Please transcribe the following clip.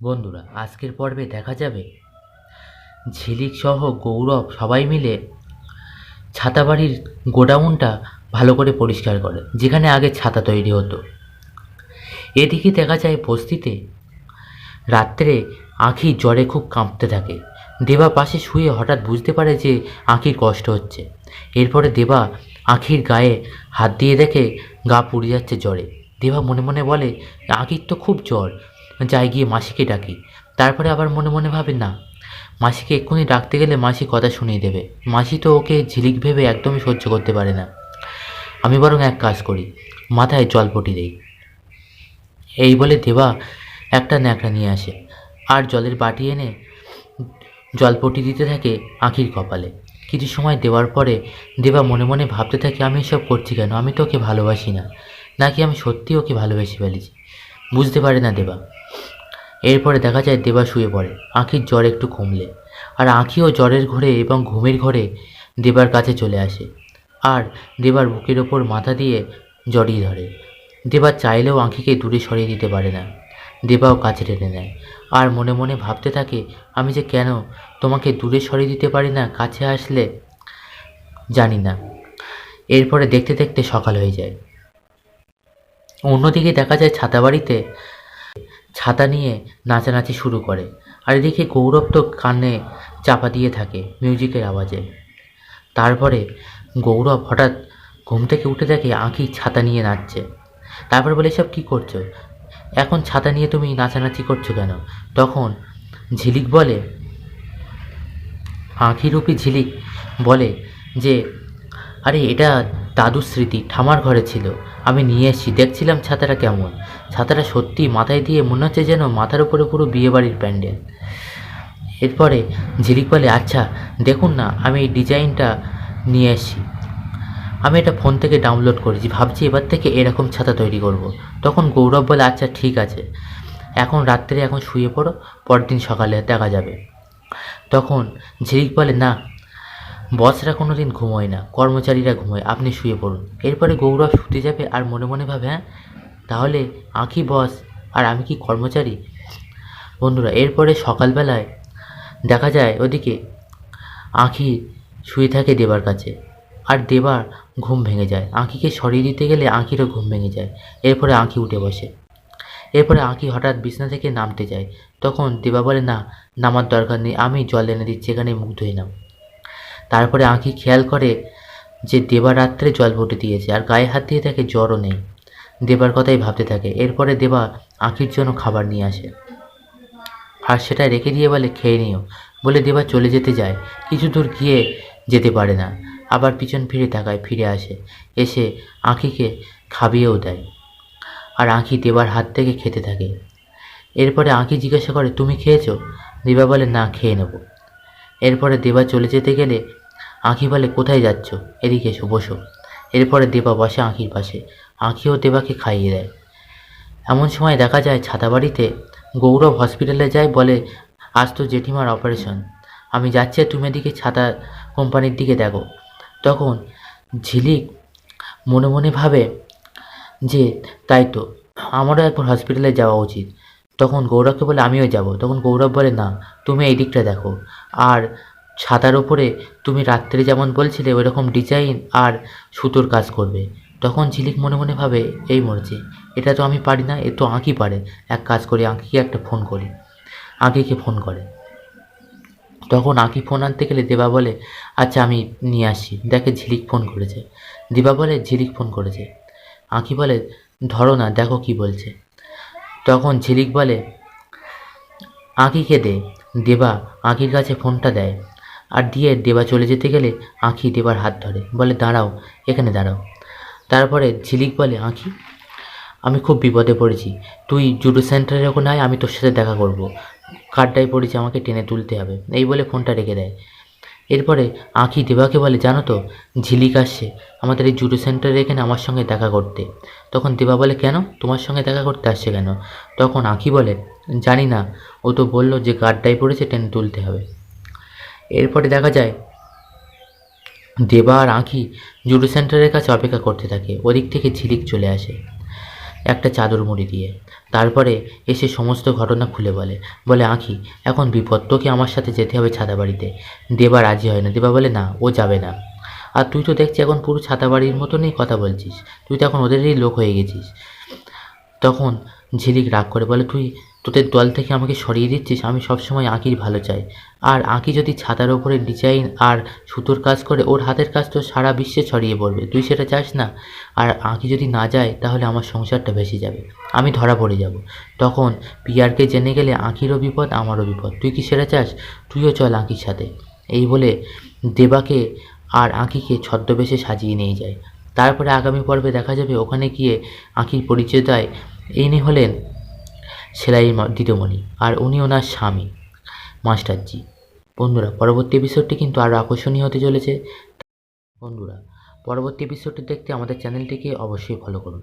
বন্ধুরা, আজকের পর্বে দেখা যাবে ঝিলিক সহ গৌরব সবাই মিলে ছাতাবাড়ির গোডাউনটা ভালো করে পরিষ্কার করে, যেখানে আগে ছাতা তৈরি হতো। এদিকে দেখা যায় বস্তিতে রাত্রে আঁখি জ্বরে খুব কাঁপতে থাকে। দেবা পাশে শুয়ে হঠাৎ বুঝতে পারে যে আঁখির কষ্ট হচ্ছে। এরপরে দেবা আঁখির গায়ে হাত দিয়ে দেখে গা পুড়ে যাচ্ছে জ্বরে। দেবা মনে মনে বলে, আঁখির তো খুব জ্বর যাই গিয়ে মাসিকে ডাকি। তারপরে আবার মনে মনে ভাবে, না, মাসিকে এক্ষুনি ডাকতে গেলে মাসি কথা শুনিয়ে দেবে। মাসি তো ওকে ঝিলিক ভেবে একদমই সহ্য করতে পারে না। আমি বরং এক কাজ করি, মাথায় জলপটি দেই। এই বলে দেবা একটা ন্যাকড়া নিয়ে আসে। আর জলের বাটি এনে জলপটি দিতে থাকে আঁখির কপালে। কিছু সময় দেওয়ার পরে দেবা মনে মনে ভাবতে থাকে, আমি এসব করছি কেন? আমি তো ওকে ভালোবাসি না। নাকি আমি সত্যি ওকে ভালোবেসে ফেলেছি? বুঝতে পারে না দেবা এরপরে দেখা যায় দেবা শুয়ে পড়ে। আঁখির জ্বর একটু কমলে। আর আঁখিও জ্বরের ঘরে এবং ঘুমের ঘরে দেবার কাছে চলে আসে। আর দেবার বুকের ওপর মাথা দিয়ে জড়িয়ে ধরে। দেবা চাইলেও আঁখিকে দূরে সরিয়ে দিতে পারে না। দেবাও কাছে টেনে নেয়। আর মনে মনে ভাবতে থাকে, আমি যে কেন তোমাকে দূরে সরিয়ে দিতে পারি না, কাছে আসলে? জানি না। এরপরে দেখতে দেখতে সকাল হয়ে যায়। অন্যদিকে দেখা যায় ছাতাবাড়িতে ছাতা নিয়ে নাচানাচি শুরু করে আর এদিকে গৌরব তো কানে চাপা দিয়ে থাকে মিউজিকের আওয়াজে। তারপরে গৌরব হঠাৎ ঘুম থেকে উঠে দেখে আঁকি ছাতা নিয়ে নাচছে। তারপর বলে সব কী করছ? এখন ছাতা নিয়ে তুমি নাচানাচি করছ কেন? তখন ঝিলিক বলে আঁখিরূপী ঝিলিক বলে যে, আরে, এটা দাদুর স্মৃতি ঠামার ঘরে ছিল। আমি নিয়ে এসেছি, দেখছিলাম ছাতাটা কেমন। ছাতাটা সত্যি মাথায় দিয়ে মনে হচ্ছে যেন মাথার উপরে পুরো বিয়েবাড়ির প্যান্ডেল। এরপরে ঝিলিক বলে আচ্ছা দেখুন না, আমি এই ডিজাইনটা নিয়ে এসেছি। আমি এটা ফোন থেকে ডাউনলোড করেছি, ভাবছি এবার থেকে এরকম ছাতা তৈরি করব। তখন গৌরব বলে আচ্ছা ঠিক আছে। এখন রাত্রে এখন শুয়ে পড়ো, পরদিন সকালে দেখা যাবে। তখন ঝিলিক বলে, না বসরা কোনো দিন ঘুমোয় না, কর্মচারীরা ঘুমোয়, আপনি শুয়ে পড়ুন। এরপরে গৌরব শুতে যাবে আর মনে মনে ভাবে হ্যাঁ তাহলে আঁকি বস? আর আমি কি কর্মচারী? বন্ধুরা, এরপরে সকালবেলায় দেখা যায় ওদিকে আঁখি শুয়ে থাকে দেবার কাছে, আর দেবার ঘুম ভেঙে যায়। আঁখিকে সরিয়ে দিতে গেলে আঁখিরও ঘুম ভেঙে যায়। এরপরে আঁখি উঠে বসে। এরপরে আঁখি হঠাৎ বিছনা থেকে নামতে যায়। তখন দেবা বলে, না, নামার দরকার নেই, আমি জল এনে দিচ্ছি এখানে মুখ ধুয়ে নাও। তারপরে আঁখি খেয়াল করে যে দেবা রাত্রে জল ভটে দিয়েছে, আর গায়ে হাত দিয়ে তাকে জ্বরও নেই। দেবার কথাই ভাবতে থাকে। এরপরে দেবা আঁখির জন্য খাবার নিয়ে আসে। আর সেটা রেখে দিয়ে বলে, খেয়ে নিও। বলে দেবা চলে যেতে যায়। কিছু দূর গিয়ে যেতে পারে না। আবার পিছন ফিরে তাকায়, ফিরে আসে। এসে আঁখিকে খাবিয়েও দেয়। আর আঁখি দেবার হাত থেকে খেতে থাকে। এরপরে আঁখি জিজ্ঞাসা করে, তুমি খেয়েছো? দেবা বলে, না, খেয়ে নেব। এরপরে দেবা চলে যেতে গেলে আঁখি বলে, কোথায় যাচ্ছ? এদিকে এসো, বসো। এরপরে দেবা বসে আঁখির পাশে। আঁখিও দেবাকে খাইয়ে দেয়। এমন সময় দেখা যায়, ছাতাবাড়িতে গৌরব হসপিটালে যায় বলে, আজ তো জেঠিমার অপারেশন। আমি যাচ্ছি তুমি এদিকে ছাতা কোম্পানির দিকে দেখো। তখন ঝিলিক মনে মনে ভাবে যে, তাই তো, আমারও একবার হসপিটালে যাওয়া উচিত। তখন গৌরবকে বলে, আমিও যাব। তখন গৌরব বলে, না, তুমি এই দিকটা দেখো। আর ছাতার ওপরে তুমি রাত্রে যেমন বলছিলে ওই রকম ডিজাইন আর সুতোর কাজ করবে। তখন ঝিলিক মনে মনে ভাবে, এই মরছে, এটা তো আমি পারি না, এ তো আঁকি পারে। এক কাজ করি, আঁকিকে একটা ফোন করি। আঁকিকে ফোন করে। তখন আঁকি ফোন আনতে গেলে দেবা বলে আচ্ছা আমি নিয়ে আসি। দেখে ঝিলিক ফোন করেছে। দেবা বলে, ঝিলিক ফোন করেছে। আঁকি বলে, ধরো না, দেখো কি বলছে। তখন ঝিলিক বলে, আঁকিকে দে। দেবা আঁকির কাছে ফোনটা দেয়। আর দিয়ে দেবা চলে যেতে গেলে আঁখি দেবার হাত ধরে। বলে, দাঁড়াও, এখানে দাঁড়াও। তারপরে ঝিলিক বলে, আঁখি, আমি খুব বিপদে পড়েছি। তুই জুডো সেন্টারের ওখানে আয়, আমি তোর সাথে দেখা করব। কার্ডটাই পড়েছি, আমাকে টেনে তুলতে হবে। এই বলে ফোনটা রেখে দেয়। এরপরে আঁখি দেবাকে বলে, জানো তো, ঝিলিক আসছে আমাদের এই জুডো সেন্টারে এখানে আমার সঙ্গে দেখা করতে। তখন দেবা বলে, কেন? তোমার সঙ্গে দেখা করতে আসছে কেন? তখন আঁখি বলে, জানি না। ও তো বলল যে গার্ডটাই পড়েছে, টেনে তুলতে হবে। এরপরে দেখা যায় দেবা আর আঁখি জুডো সেন্টারের কাছে অপেক্ষা করতে থাকে, ওদিক থেকে ঝিলিক চলে আসে একটা চাদর মুড়ি দিয়ে। তারপরে এসে সমস্ত ঘটনা খুলে বলে বলে, আঁখি, এখন বিপদ তোকে আমার সাথে যেতে হবে ছাতা বাড়িতে দেবা রাজি হয় না। দেবা বলে, না, ও যাবে না। আর তুই তো দেখছি এখন পুরো ছাতা বাড়ির মতনই কথা বলছিস। তুই তো এখন ওদেরই লোক হয়ে গেছিস। তখন ঝিলিক রাগ করে বলে, তুই তোদের দল থেকে আমাকে সরিয়ে দিচ্ছিস, আমি সবসময় আঁকির ভালো চাই। আর আঁকি যদি ছাতার ওপরে ডিজাইন আর সুতোর কাজ করে, ওর হাতের কাজ তো সারা বিশ্বে ছড়িয়ে পড়বে, তুই সেটা চাস না? আর আঁকি যদি না যায়, তাহলে আমার সংসারটা ভেসে যাবে, আমি ধরা পড়ে যাব। তখন পিয়ারকে জেনে গেলে আঁকিরও বিপদ, আমারও বিপদ। তুই কি সেটা চাস? তুইও চল আঁকির সাথে। এই বলে দেবাকে আর আঁকিকে ছদ্মবেশে সাজিয়ে নিয়ে যায়। তারপরে আগামী পর্বে দেখা যাবে, ওখানে গিয়ে আঁকির পরিচয় দেয়। ইনি হলেন সেলাই ম- দিদিমণি আর উনি ওনার স্বামী, মাস্টারজি। বন্ধুরা, পরবর্তী এপিসোডটি কিন্তু আরও আকর্ষণীয় হতে চলেছে। বন্ধুরা, পরবর্তী এপিসোডটি দেখতে আমাদের চ্যানেলটিকে অবশ্যই ফলো করুন।